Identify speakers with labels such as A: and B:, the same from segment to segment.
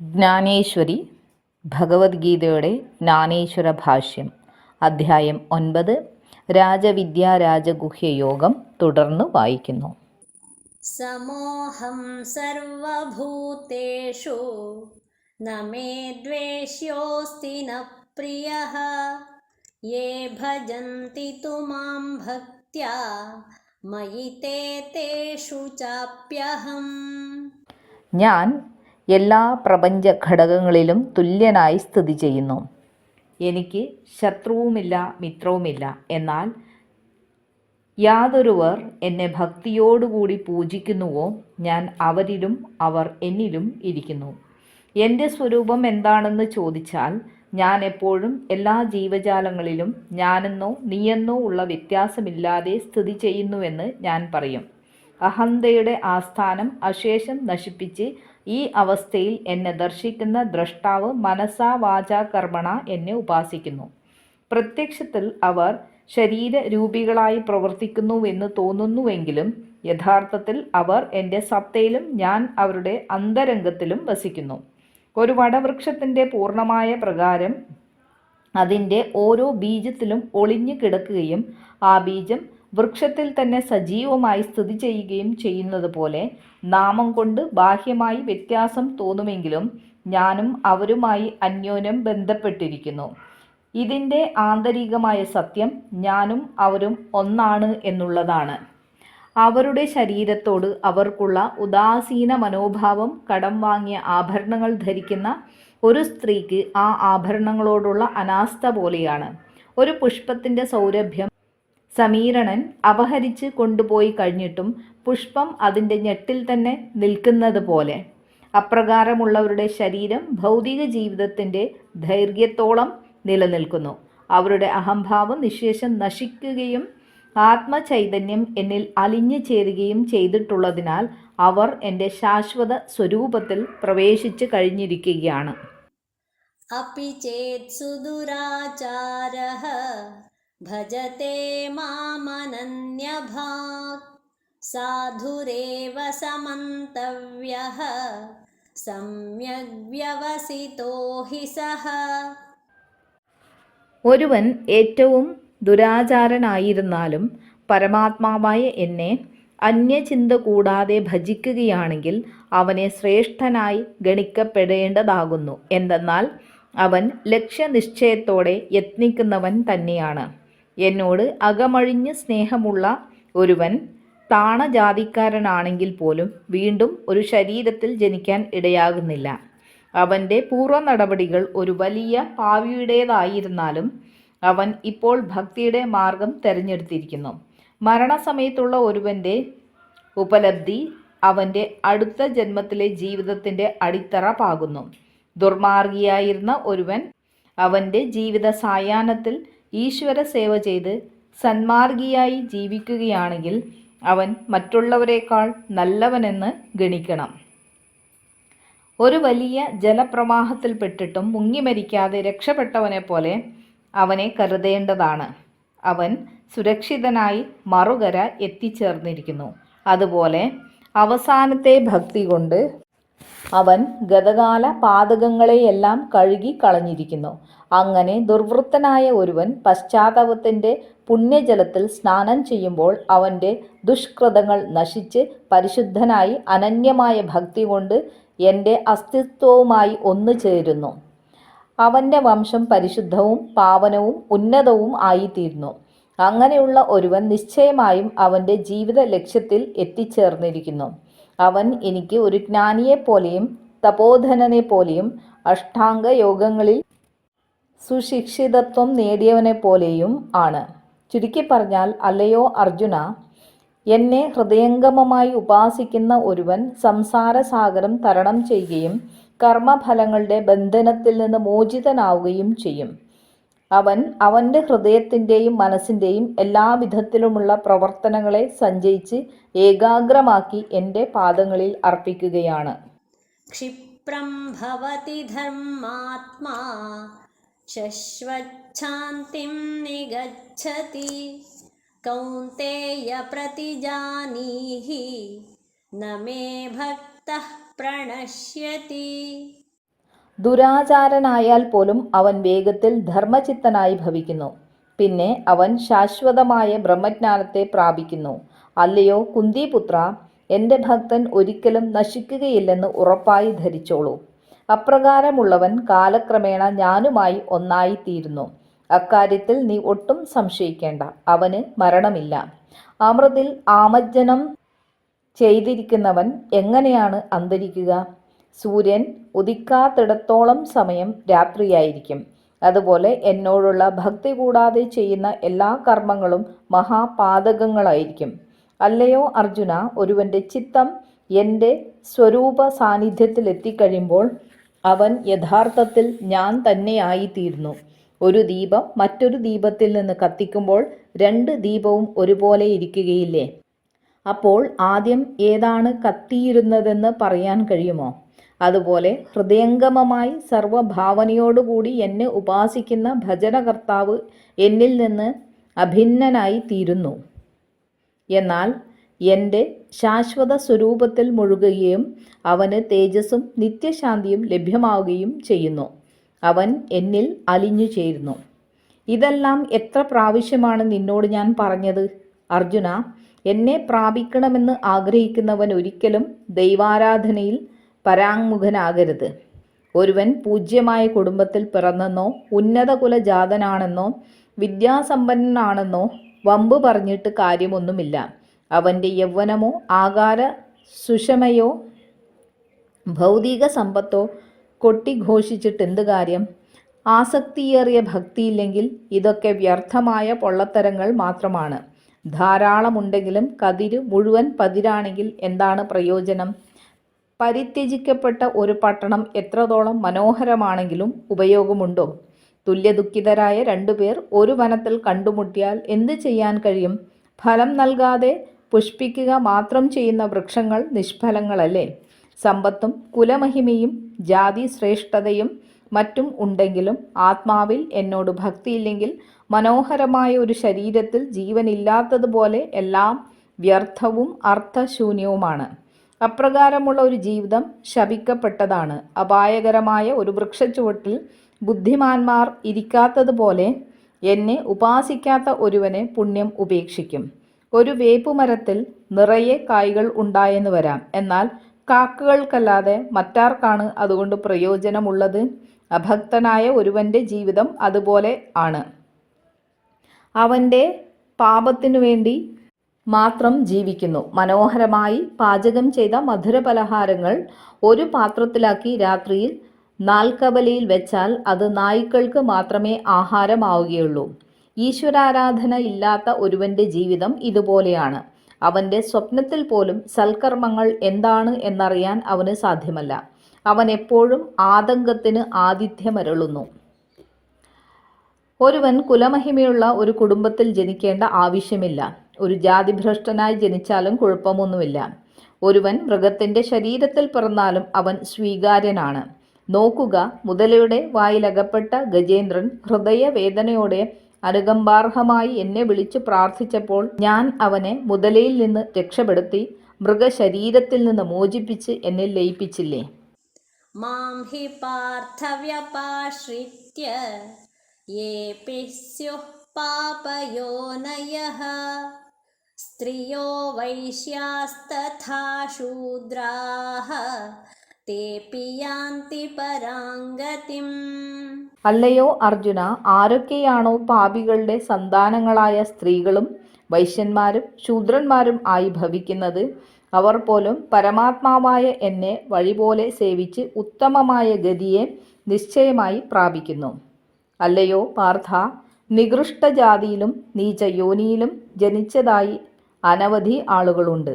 A: ജ്ഞാനേശ്വരി ഭഗവത്ഗീതയുടെ ജ്ഞാനേശ്വര ഭാഷ്യം അധ്യായം ഒൻപത് രാജവിദ്യാ രാജഗുഹ്യ യോഗം
B: തുടർന്ന് വായിക്കുന്നു. സമോഹം സർവഭൂതേഷു നമേ ദ്വേഷ്യോസ്തി ന പ്രിയ യേ ഭജന്തി തു മാം ഭക്ത്യാ മയി തേഷു ചാപ്യഹം.
A: ഞാൻ എല്ലാ പ്രപഞ്ച ഘടകങ്ങളിലും തുല്യനായി സ്ഥിതി ചെയ്യുന്നു. എനിക്ക് ശത്രുവുമില്ല മിത്രവുമില്ല. എന്നാൽ യാതൊരുവർ എന്നെ ഭക്തിയോടുകൂടി പൂജിക്കുന്നുവോ? ഞാൻ അവരിലും അവർ എന്നിലും ഇരിക്കുന്നു. എന്റെ സ്വരൂപം എന്താണെന്ന് ചോദിച്ചാൽ ഞാൻ എപ്പോഴും എല്ലാ ജീവജാലങ്ങളിലും ഞാനെന്നോ നീയെന്നോ ഉള്ള വ്യത്യാസമില്ലാതെ സ്ഥിതി ചെയ്യുന്നുവെന്ന് ഞാൻ പറയും. അഹന്തയുടെ ആസ്ഥാനം അശേഷം നശിപ്പിച്ച് ഈ അവസ്ഥയിൽ എന്നെ ദർശിക്കുന്ന ദ്രഷ്ടാവ് മനസാ വാചാ കർമ്മണ എന്നെ ഉപാസിക്കുന്നു. പ്രത്യക്ഷത്തിൽ അവർ ശരീര ശരീരരൂപികളായി പ്രവർത്തിക്കുന്നുവെന്ന് തോന്നുന്നുവെങ്കിലും യഥാർത്ഥത്തിൽ അവർ എന്റെ സത്തയിലും ഞാൻ അവരുടെ അന്തരംഗത്തിലും വസിക്കുന്നു. ഒരു വടവൃക്ഷത്തിന്റെ പൂർണമായ പ്രകാരം അതിന്റെ ഓരോ ബീജത്തിലും ഒളിഞ്ഞു കിടക്കുകയും ആ ബീജം വൃക്ഷത്തിൽ തന്നെ സജീവമായി സ്ഥിതി ചെയ്യുകയും ചെയ്യുന്നത് പോലെ നാമം കൊണ്ട് ബാഹ്യമായി വ്യത്യാസം തോന്നുമെങ്കിലും ഞാനും അവരുമായി അന്യോന്യം ബന്ധപ്പെട്ടിരിക്കുന്നു. ഇതിന്റെ ആന്തരികമായ സത്യം ഞാനും അവരും ഒന്നാണ് എന്നുള്ളതാണ്. അവരുടെ ശരീരത്തോട് അവർക്കുള്ള ഉദാസീന മനോഭാവം കടം വാങ്ങിയ ആഭരണങ്ങൾ ധരിക്കുന്ന ഒരു സ്ത്രീക്ക് ആ ആഭരണങ്ങളോടുള്ള അനാസ്ഥ പോലെയാണ്. ഒരു പുഷ്പത്തിന്റെ സൗരഭ്യം സമീരണൻ അപഹരിച്ച് കൊണ്ടുപോയി കഴിഞ്ഞിട്ടും പുഷ്പം അതിന്റെ ഞെട്ടിൽ തന്നെ നിൽക്കുന്നത് പോലെ. അപ്രകാരമുള്ളവരുടെ ശരീരം ഭൗതിക ജീവിതത്തിന്റെ ദൈർഘ്യത്തോളം നിലനിൽക്കുന്നു. അവരുടെ അഹംഭാവം നിശേഷം നശിക്കുകയും ആത്മചൈതന്യം എന്നിൽ അലിഞ്ഞു ചേരുകയും ചെയ്തിട്ടുള്ളതിനാൽ അവർ എന്റെ ശാശ്വത സ്വരൂപത്തിൽ പ്രവേശിച്ച് കഴിഞ്ഞിരിക്കുകയാണ്.
B: അപ്പി ചേത് സുദുരാചാര भजते मामनन्यभाक् साधुरेव समन्तव्यः सम्यग्व्यवसितो हि सः
A: ഒരുവൻ ഏറ്റവും ദുരാചാരനായിരുന്നാലും പരമാത്മാവായ എന്നെ അന്യചിന്ത കൂടാതെ ഭജിക്കുകയാണെങ്കിൽ അവനെ ശ്രേഷ്ഠനായി ഗണിക്കപ്പെടേണ്ടതാകുന്നു എന്തെന്നാൽ അവൻ ലക്ഷ്യനിശ്ചയത്തോടെ യത്നിക്കുന്നവൻ തന്നെയാണ് എന്നോട് അകമഴിഞ്ഞ് സ്നേഹമുള്ള ഒരുവൻ താണജാതിക്കാരനാണെങ്കിൽ പോലും വീണ്ടും ഒരു ശരീരത്തിൽ ജനിക്കാൻ ഇടയാകുന്നില്ല. അവന്റെ പൂർവ നടപടികൾ ഒരു വലിയ പാവിയുടേതായിരുന്നാലും അവൻ ഇപ്പോൾ ഭക്തിയുടെ മാർഗം തിരഞ്ഞെടുത്തിരിക്കുന്നു. മരണസമയത്തുള്ള ഒരുവന്റെ ഉപലബ്ധി അവന്റെ അടുത്ത ജന്മത്തിലെ ജീവിതത്തിന്റെ അടിത്തറ പാകുന്നു ദുർമാർഗിയായിരുന്ന ഒരുവൻ അവന്റെ ജീവിത സായാഹ്നത്തിൽ ഈശ്വര സേവ ചെയ്ത് സന്മാർഗിയായി ജീവിക്കുകയാണെങ്കിൽ അവൻ മറ്റുള്ളവരെക്കാൾ നല്ലവനെന്ന് ഗണിക്കണം. ഒരു വലിയ ജലപ്രവാഹത്തിൽപ്പെട്ടിട്ടും മുങ്ങി മരിക്കാതെ രക്ഷപ്പെട്ടവനെ പോലെ അവനെ കരുതേണ്ടതാണ്. അവൻ സുരക്ഷിതനായി മറുകര എത്തിച്ചേർന്നിരിക്കുന്നു. അതുപോലെ അവസാനത്തെ ഭക്തി കൊണ്ട് അവൻ ഗതകാല പാതകങ്ങളെയെല്ലാം കഴുകി കളഞ്ഞിരിക്കുന്നു. അങ്ങനെ ദുർവൃത്തനായ ഒരുവൻ പശ്ചാത്താപത്തിന്റെ പുണ്യജലത്തിൽ സ്നാനം ചെയ്യുമ്പോൾ അവന്റെ ദുഷ്കൃതങ്ങൾ നശിച്ച് പരിശുദ്ധനായി അനന്യമായ ഭക്തി കൊണ്ട് എന്റെ അസ്തിത്വവുമായി ഒന്നു ചേരുന്നു. അവന്റെ വംശം പരിശുദ്ധവും പാവനവും ഉന്നതവും ആയിത്തീരുന്നു. അങ്ങനെയുള്ള ഒരുവൻ നിശ്ചയമായും അവന്റെ ജീവിത ലക്ഷ്യത്തിൽ എത്തിച്ചേർന്നിരിക്കുന്നു. അവൻ എനിക്ക് ഒരു ജ്ഞാനിയെപ്പോലെയും തപോധനനെ പോലെയും അഷ്ടാംഗ യോഗങ്ങളിൽ സുശിക്ഷിതത്വം നേടിയവനെ പോലെയും ആണ്. ചുരുക്കി പറഞ്ഞാൽ അല്ലയോ അർജുന? എന്നെ ഹൃദയംഗമമായി ഉപാസിക്കുന്ന ഒരുവൻ സംസാരസാഗരം തരണം ചെയ്യുകയും കർമ്മഫലങ്ങളുടെ ബന്ധനത്തിൽ നിന്ന് മോചിതനാവുകയും ചെയ്യും. അവൻ അവന്റെ ഹൃദയത്തിന്റെയും മനസ്സിന്റെയും എല്ലാ വിധത്തിലുമുള്ള പ്രവർത്തനങ്ങളെ സഞ്ചയിച്ച് ഏകാഗ്രമാക്കി എന്റെ പാദങ്ങളിൽ അർപ്പിക്കുകയാണ്.
B: ക്ഷിപ്രം ഭവതി ധർമാത്മാ शश्वच्छान्तिं निगच्छति कौन्तेय प्रतिजानीहि न मे भक्तः प्रणश्यति
A: ദുരാചാരനായാൽ പോലും അവൻ വേഗത്തിൽ ധർമ്മചിത്തനായി ഭവിക്കുന്നു പിന്നെ അവൻ ശാശ്വതമായ ബ്രഹ്മജ്ഞാനത്തെ പ്രാപിക്കുന്നു അല്ലയോ കുന്തിപുത്ര എൻ്റെ ഭക്തൻ ഒരിക്കലും നശിക്കുകയില്ലെന്ന് ഉറപ്പായി ധരിച്ചോളൂ അപ്രകാരമുള്ളവൻ കാലക്രമേണ ഞാനുമായി ഒന്നായിത്തീരുന്നു. അക്കാര്യത്തിൽ നീ ഒട്ടും സംശയിക്കേണ്ട. അവന് മരണമില്ല. അമൃതിൽ ആമജ്ജനം ചെയ്തിരിക്കുന്നവൻ എങ്ങനെയാണ് അന്തരിക്കുക? സൂര്യൻ ഉദിക്കാത്തിടത്തോളം സമയം രാത്രിയായിരിക്കും. അതുപോലെ എന്നോടുള്ള ഭക്തി കൂടാതെ ചെയ്യുന്ന എല്ലാ കർമ്മങ്ങളും മഹാപാതകങ്ങളായിരിക്കും. അല്ലയോ അർജുന ഒരുവന്റെ ചിത്തം എന്റെ സ്വരൂപ സാന്നിധ്യത്തിൽ എത്തിക്കഴിയുമ്പോൾ അവൻ യഥാർത്ഥത്തിൽ ഞാൻ തന്നെയായിത്തീരുന്നു ഒരു ദീപം മറ്റൊരു ദീപത്തിൽ നിന്ന് കത്തിക്കുമ്പോൾ രണ്ട് ദീപവും ഒരുപോലെ ഇരിക്കുകയില്ലേ? അപ്പോൾ ആദ്യം ഏതാണ് കത്തിയിരുന്നതെന്ന് പറയാൻ കഴിയുമോ? അതുപോലെ ഹൃദയംഗമമായി സർവഭാവനയോടുകൂടി എന്നെ ഉപാസിക്കുന്ന ഭജനകർത്താവ് എന്നിൽ നിന്ന് അഭിന്നനായി തീരുന്നു എന്നാൽ എന്റെ ശാശ്വത സ്വരൂപത്തിൽ മുഴുകുകയും അവന് തേജസ്സും നിത്യശാന്തിയും ലഭ്യമാവുകയും ചെയ്യുന്നു. അവൻ എന്നിൽ അലിഞ്ഞു ചേരുന്നു. ഇതെല്ലാം എത്ര പ്രാവശ്യമാണ് നിന്നോട് ഞാൻ പറഞ്ഞത്? അർജുന എന്നെ പ്രാപിക്കണമെന്ന് ആഗ്രഹിക്കുന്നവൻ ഒരിക്കലും ദൈവാരാധനയിൽ പരാങ്മുഖനാകരുത്. ഒരുവൻ പൂജ്യമായ കുടുംബത്തിൽ പിറന്നെന്നോ ഉന്നത കുലജാതനാണെന്നോ വിദ്യാസമ്പന്നനാണെന്നോ വമ്പ് പറഞ്ഞിട്ട് കാര്യമൊന്നുമില്ല. അവന്റെ യൗവനമോ ആകാര സുഷമയോ ഭൗതിക സമ്പത്തോ കൊട്ടിഘോഷിച്ചിട്ട് എന്ത് കാര്യം? ആസക്തിയേറിയ ഭക്തിയില്ലെങ്കിൽ ഇതൊക്കെ വ്യർത്ഥമായ പൊള്ളത്തരങ്ങൾ മാത്രമാണ്. ധാരാളമുണ്ടെങ്കിലും കതിര് മുഴുവൻ പതിരാണെങ്കിൽ എന്താണ് പ്രയോജനം? പരിത്യജിക്കപ്പെട്ട ഒരു പട്ടണം എത്രത്തോളം മനോഹരമാണെങ്കിലും ഉപയോഗമുണ്ടോ? തുല്യദുഃഖിതരായ രണ്ടുപേർ ഒരു വനത്തിൽ കണ്ടുമുട്ടിയാൽ എന്ത് ചെയ്യാൻ കഴിയും? ഫലം നൽകാതെ പുഷ്പിക്കുക മാത്രം ചെയ്യുന്ന വൃക്ഷങ്ങൾ നിഷ്ഫലങ്ങളല്ലേ? സമ്പത്തും കുലമഹിമയും ജാതി ശ്രേഷ്ഠതയും മറ്റും ഉണ്ടെങ്കിലും ആത്മാവിൽ എന്നോട് ഭക്തിയില്ലെങ്കിൽ മനോഹരമായ ഒരു ശരീരത്തിൽ ജീവനില്ലാത്തതുപോലെ എല്ലാം വ്യർത്ഥവും അർത്ഥശൂന്യവുമാണ്. അപ്രകാരമുള്ള ഒരു ജീവിതം ശപിക്കപ്പെട്ടതാണ്. അപായകരമായ ഒരു വൃക്ഷച്ചുവട്ടിൽ ബുദ്ധിമാന്മാർ ഇരിക്കാത്തതുപോലെ എന്നെ ഉപാസിക്കാത്ത ഒരുവനെ പുണ്യം ഉപേക്ഷിക്കും. ഒരു വേപ്പുമരത്തിൽ നിറയെ കായ്കൾ ഉണ്ടായെന്ന് വരാം. എന്നാൽ കാക്കകൾക്കല്ലാതെ മറ്റാർക്കാണ് അതുകൊണ്ട് പ്രയോജനമുള്ളത്? അഭക്തനായ ഒരുവന്റെ ജീവിതം അതുപോലെ ആണ്. അവന്റെ പാപത്തിനു വേണ്ടി മാത്രം ജീവിക്കുന്നു. മനോഹരമായി പാചകം ചെയ്ത മധുര പലഹാരങ്ങൾ ഒരു പാത്രത്തിലാക്കി രാത്രിയിൽ നാൽക്കവലയിൽ വെച്ചാൽ അത് നായ്ക്കൾക്ക് മാത്രമേ ആഹാരമാവുകയുള്ളൂ. ഈശ്വരാരാധന ഇല്ലാത്ത ഒരുവന്റെ ജീവിതം ഇതുപോലെയാണ്. അവന്റെ സ്വപ്നത്തിൽ പോലും സൽക്കർമ്മങ്ങൾ എന്താണ് എന്നറിയാൻ അവന് സാധ്യമല്ല. അവൻ എപ്പോഴും ആതങ്കത്തിന് ആതിഥ്യമരുളുന്നു. ഒരുവൻ കുലമഹിമയുള്ള ഒരു കുടുംബത്തിൽ ജനിക്കേണ്ട ആവശ്യമില്ല. ഒരു ജാതിഭ്രഷ്ടനായി ജനിച്ചാലും കുഴപ്പമൊന്നുമില്ല. ഒരുവൻ മൃഗത്തിന്റെ ശരീരത്തിൽ പിറന്നാലും അവൻ സ്വീകാര്യനാണ്. നോക്കുക മുതലയുടെ വായിലകപ്പെട്ട ഗജേന്ദ്രൻ ഹൃദയവേദനയോടെ അനുകമ്പാർഹമായി എന്നെ വിളിച്ചു പ്രാർത്ഥിച്ചപ്പോൾ ഞാൻ അവനെ മുതലയിൽ നിന്ന് രക്ഷപ്പെടുത്തി മൃഗശരീരത്തിൽ നിന്ന് മോചിപ്പിച്ച് എന്നെ ലയിപ്പിച്ചില്ലേ?
B: മാം ഹി പാർത്ഥവ്യപാശ്രിത്യ യേ വൈശ്യാസ്തഥാ ശൂദ്രാഃ തേ പിയാന്തി പരാംഗതിം.
A: അല്ലയോ അർജുന ആരൊക്കെയാണോ പാപികളുടെ സന്താനങ്ങളായ സ്ത്രീകളും വൈശ്യന്മാരും ശൂദ്രന്മാരും ആയി ഭവിക്കുന്നത്? അവർ പോലും പരമാത്മാവായ എന്നെ വഴിപോലെ സേവിച്ച് ഉത്തമമായ ഗതിയെ നിശ്ചയമായി പ്രാപിക്കുന്നു. അല്ലയോ പാർത്ഥ നികൃഷ്ടജാതിയിലും നീചയോനിയിലും ജനിച്ചതായി അനവധി ആളുകളുണ്ട്.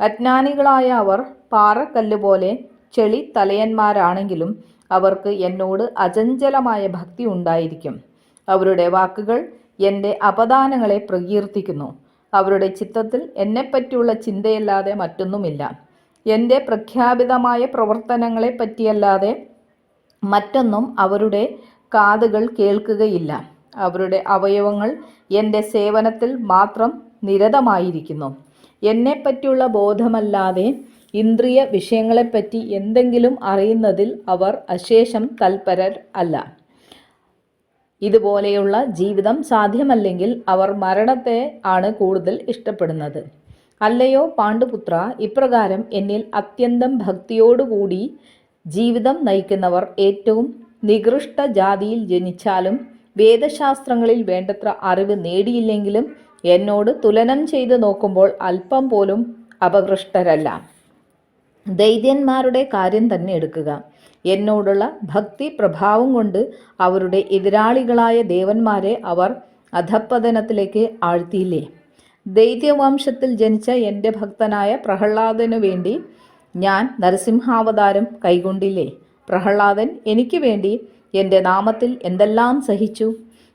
A: അജ്ഞാനികളായ അവർ പാറക്കല്ല് പോലെ ചെളി തലയന്മാരാണെങ്കിലും അവർക്ക് എന്നോട് അചഞ്ചലമായ ഭക്തി ഉണ്ടായിരിക്കും. അവരുടെ വാക്കുകൾ എന്റെ അപദാനങ്ങളെ പ്രകീർത്തിക്കുന്നു. അവരുടെ ചിത്തത്തിൽ എന്നെപ്പറ്റിയുള്ള ചിന്തയല്ലാതെ മറ്റൊന്നുമില്ല. എന്റെ പ്രഖ്യാപിതമായ പ്രവർത്തനങ്ങളെ പറ്റിയല്ലാതെ മറ്റൊന്നും അവരുടെ കാതുകൾ കേൾക്കുകയില്ല. അവരുടെ അവയവങ്ങൾ എന്റെ സേവനത്തിൽ മാത്രം നിരതമായിരിക്കുന്നു. എന്നെപ്പറ്റിയുള്ള ബോധമല്ലാതെ ഇന്ദ്രിയ വിഷയങ്ങളെപ്പറ്റി എന്തെങ്കിലും അറിയുന്നതിൽ അവർ അശേഷം തൽപരർ അല്ല. ഇതുപോലെയുള്ള ജീവിതം സാധ്യമല്ലെങ്കിൽ അവർ മരണത്തെ ആണ് കൂടുതൽ ഇഷ്ടപ്പെടുന്നത്. അല്ലയോ പാണ്ഡുപുത്ര ഇപ്രകാരം എന്നിൽ അത്യന്തം ഭക്തിയോടുകൂടി ജീവിതം നയിക്കുന്നവർ ഏറ്റവും നികൃഷ്ട ജാതിയിൽ ജനിച്ചാലും വേദശാസ്ത്രങ്ങളിൽ വേണ്ടത്ര അറിവ് നേടിയില്ലെങ്കിലും എന്നോട് തുലനം ചെയ്തു നോക്കുമ്പോൾ അല്പം പോലും അപകൃഷ്ടരല്ല. ദൈത്യന്മാരുടെ കാര്യം തന്നെ എടുക്കുക. എന്നോടുള്ള ഭക്തി പ്രഭാവം കൊണ്ട് അവരുടെ എതിരാളികളായ ദേവന്മാരെ അവർ അധപ്പതനത്തിലേക്ക് ആഴ്ത്തിയില്ലേ? ദൈത്യവംശത്തിൽ ജനിച്ച എന്റെ ഭക്തനായ പ്രഹ്ലാദനു വേണ്ടി ഞാൻ നരസിംഹാവതാരം കൈകൊണ്ടില്ലേ? പ്രഹ്ലാദൻ എനിക്ക് വേണ്ടി എന്റെ നാമത്തിൽ എന്തെല്ലാം സഹിച്ചു?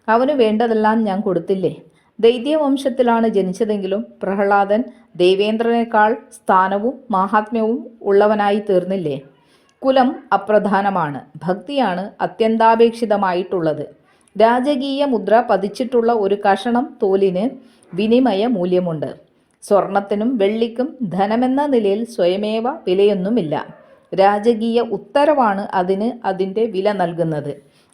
A: അവന് വേണ്ടതെല്ലാം ഞാൻ കൊടുത്തില്ലേ? ദൈത്യവംശത്തിലാണ് ജനിച്ചതെങ്കിലും പ്രഹ്ലാദൻ ദേവേന്ദ്രനേക്കാൾ സ്ഥാനവും മാഹാത്മ്യവും ഉള്ളവനായി തീർന്നില്ലേ? കുലം അപ്രധാനമാണ്. ഭക്തിയാണ് അത്യന്താപേക്ഷിതമായിട്ടുള്ളത്. രാജകീയ മുദ്ര പതിച്ചിട്ടുള്ള ഒരു കഷണം തോലിന് വിനിമയ മൂല്യമുണ്ട്. സ്വർണത്തിനും വെള്ളിക്കും ധനമെന്ന നിലയിൽ സ്വയമേവ വിലയൊന്നുമില്ല. രാജകീയ ഉത്തരവാണ് അതിന് അതിന്റെ വില നൽകുന്നത്.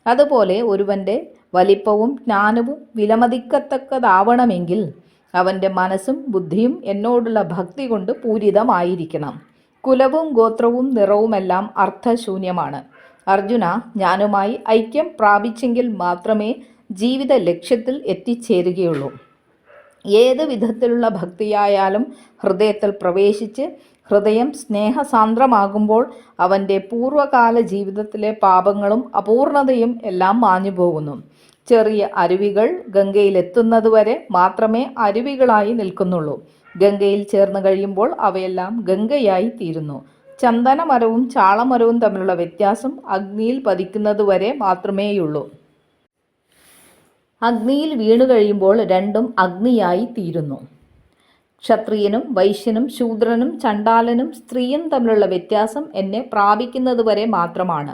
A: അതുപോലെ ഒരുവന്റെ വലിപ്പവും ജ്ഞാനവും വിലമതിക്കത്തക്കതാവണമെങ്കിൽ അവന്റെ മനസ്സും ബുദ്ധിയും എന്നോടുള്ള ഭക്തി കൊണ്ട് പൂരിതമായിരിക്കണം. കുലവും ഗോത്രവും നിറവുമെല്ലാം അർത്ഥശൂന്യമാണ്. അർജുന ഞാനുമായി ഐക്യം പ്രാപിച്ചെങ്കിൽ മാത്രമേ ജീവിത ലക്ഷ്യത്തിൽ എത്തിച്ചേരുകയുള്ളൂ. ഏത് വിധത്തിലുള്ള ഭക്തിയായാലും ഹൃദയത്തിൽ പ്രവേശിച്ച് ഹൃദയം സ്നേഹസാന്ദ്രമാകുമ്പോൾ അവന്റെ പൂർവകാല ജീവിതത്തിലെ പാപങ്ങളും അപൂർണതയും എല്ലാം മാഞ്ഞു പോകുന്നു. ചെറിയ അരുവികൾ ഗംഗയിലെത്തുന്നതുവരെ മാത്രമേ അരുവികളായി നിൽക്കുന്നുള്ളൂ. ഗംഗയിൽ ചേർന്ന് കഴിയുമ്പോൾ അവയെല്ലാം ഗംഗയായി തീരുന്നു. ചന്ദനമരവും ചാളമരവും തമ്മിലുള്ള വ്യത്യാസം അഗ്നിയിൽ പതിക്കുന്നതുവരെ മാത്രമേയുള്ളൂ. അഗ്നിയിൽ വീണു കഴിയുമ്പോൾ രണ്ടും അഗ്നിയായി തീരുന്നു. ക്ഷത്രിയനും വൈശ്യനും ശൂദ്രനും ചണ്ടാലനും സ്ത്രീയും തമ്മിലുള്ള വ്യത്യാസം എന്നെ പ്രാപിക്കുന്നതുവരെ മാത്രമാണ്.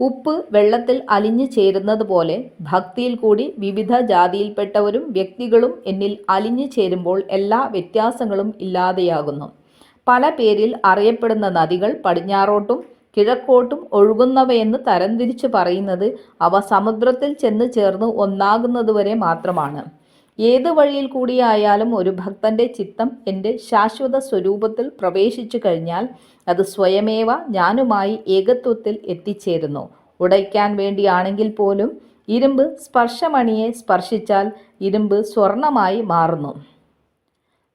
A: ഉപ്പ് വെള്ളത്തിൽ അലിഞ്ഞു ചേരുന്നത് പോലെ ഭക്തിയിൽ കൂടി വിവിധ ജാതിയിൽപ്പെട്ടവരും വ്യക്തികളും എന്നിൽ അലിഞ്ഞു ചേരുമ്പോൾ എല്ലാ വ്യത്യാസങ്ങളും ഇല്ലാതെയാകുന്നു. പല പേരിൽ അറിയപ്പെടുന്ന നദികൾ പടിഞ്ഞാറോട്ടും കിഴക്കോട്ടും ഒഴുകുന്നവയെന്ന് തരംതിരിച്ചു പറയുന്നത് അവ സമുദ്രത്തിൽ ചെന്ന് ചേർന്ന് ഒന്നാകുന്നതുവരെ മാത്രമാണ്. ഏത് വഴിയിൽ കൂടിയായാലും ഒരു ഭക്തന്റെ ചിത്തം എന്റെ ശാശ്വത സ്വരൂപത്തിൽ പ്രവേശിച്ചു കഴിഞ്ഞാൽ അത് സ്വയമേവ ഞാനുമായി ഏകത്വത്തിൽ എത്തിച്ചേരുന്നു. ഉടയ്ക്കാൻ വേണ്ടിയാണെങ്കിൽ പോലും ഇരുമ്പ് സ്പർശമണിയെ സ്പർശിച്ചാൽ ഇരുമ്പ് സ്വർണമായി മാറുന്നു.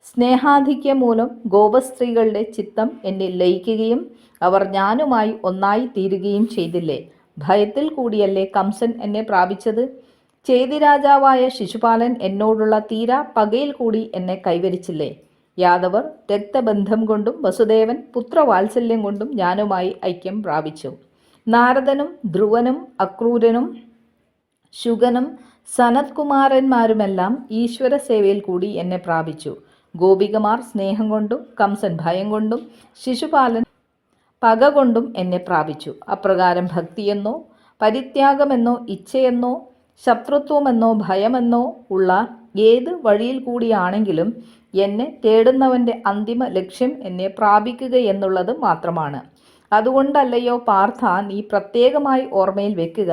A: സ്നേഹാധിക്യം മൂലം ഗോപസ്ത്രീകളുടെ ചിത്തം എന്നെ ലയിക്കുകയും അവർ ഞാനുമായി ഒന്നായി തീരുകയും ചെയ്തില്ലേ? ഭയത്തിൽ കൂടിയല്ലേ കംസൻ എന്നെ പ്രാപിച്ചത്? ചേതി രാജാവായ ശിശുപാലൻ എന്നോടുള്ള തീരാ പകയിൽ കൂടി എന്നെ കൈവരിച്ചില്ലേ? യാദവർ രക്തബന്ധം കൊണ്ടും വസുദേവൻ പുത്രവാത്സല്യം കൊണ്ടും ഞാനുമായി ഐക്യം പ്രാപിച്ചു. നാരദനും ധ്രുവനും അക്രൂരനും ശുഗനും സനത്കുമാരന്മാരുമെല്ലാം ഈശ്വര സേവയിൽ കൂടി എന്നെ പ്രാപിച്ചു. ഗോപികമാർ സ്നേഹം കൊണ്ടും കംസൻ ഭയം കൊണ്ടും ശിശുപാലൻ പക കൊണ്ടും എന്നെ പ്രാപിച്ചു. അപ്രകാരം ഭക്തിയെന്നോ പരിത്യാഗമെന്നോ ഇച്ഛയെന്നോ ശത്രുത്വമെന്നോ ഭയമെന്നോ ഉള്ള ഏത് വഴിയിൽ കൂടിയാണെങ്കിലും എന്നെ തേടുന്നവന്റെ അന്തിമ ലക്ഷ്യം എന്നെ പ്രാപിക്കുക എന്നുള്ളത് മാത്രമാണ്. അതുകൊണ്ടല്ലയോ പാർത്ഥ നീ പ്രത്യേകമായി ഓർമ്മയിൽ വെക്കുക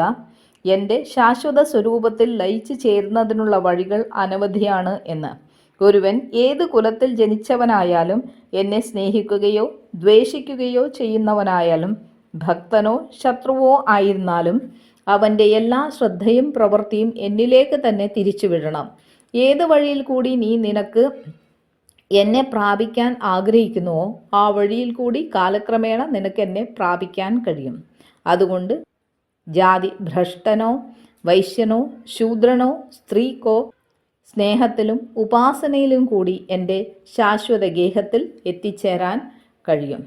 A: എന്റെ ശാശ്വത സ്വരൂപത്തിൽ ലയിച്ചു ചേരുന്നതിനുള്ള വഴികൾ അനവധിയാണ് എന്ന്. ഒരുവൻ ഏത് കുലത്തിൽ ജനിച്ചവനായാലും എന്നെ സ്നേഹിക്കുകയോ ദ്വേഷിക്കുകയോ ചെയ്യുന്നവനായാലും ഭക്തനോ ശത്രുവോ ആയിരുന്നാലും അവന്റെ എല്ലാ ശ്രദ്ധയും പ്രവൃത്തിയും എന്നിലേക്ക് തന്നെ തിരിച്ചുവിടണം ഏത് വഴിയിൽ കൂടി നീ നിനക്ക് എന്നെ പ്രാപിക്കാൻ ആഗ്രഹിക്കുന്നുവോ ആ വഴിയിൽ കൂടി കാലക്രമേണ നിനക്ക് എന്നെ പ്രാപിക്കാൻ കഴിയും. അതുകൊണ്ട് ജാതി ഭ്രഷ്ടനോ വൈശ്യനോ ശൂദ്രനോ സ്ത്രീക്കോ സ്നേഹത്തിലും ഉപാസനയിലും കൂടി എന്റെ ശാശ്വത ഗേഹത്തിൽ എത്തിച്ചേരാൻ കഴിയും.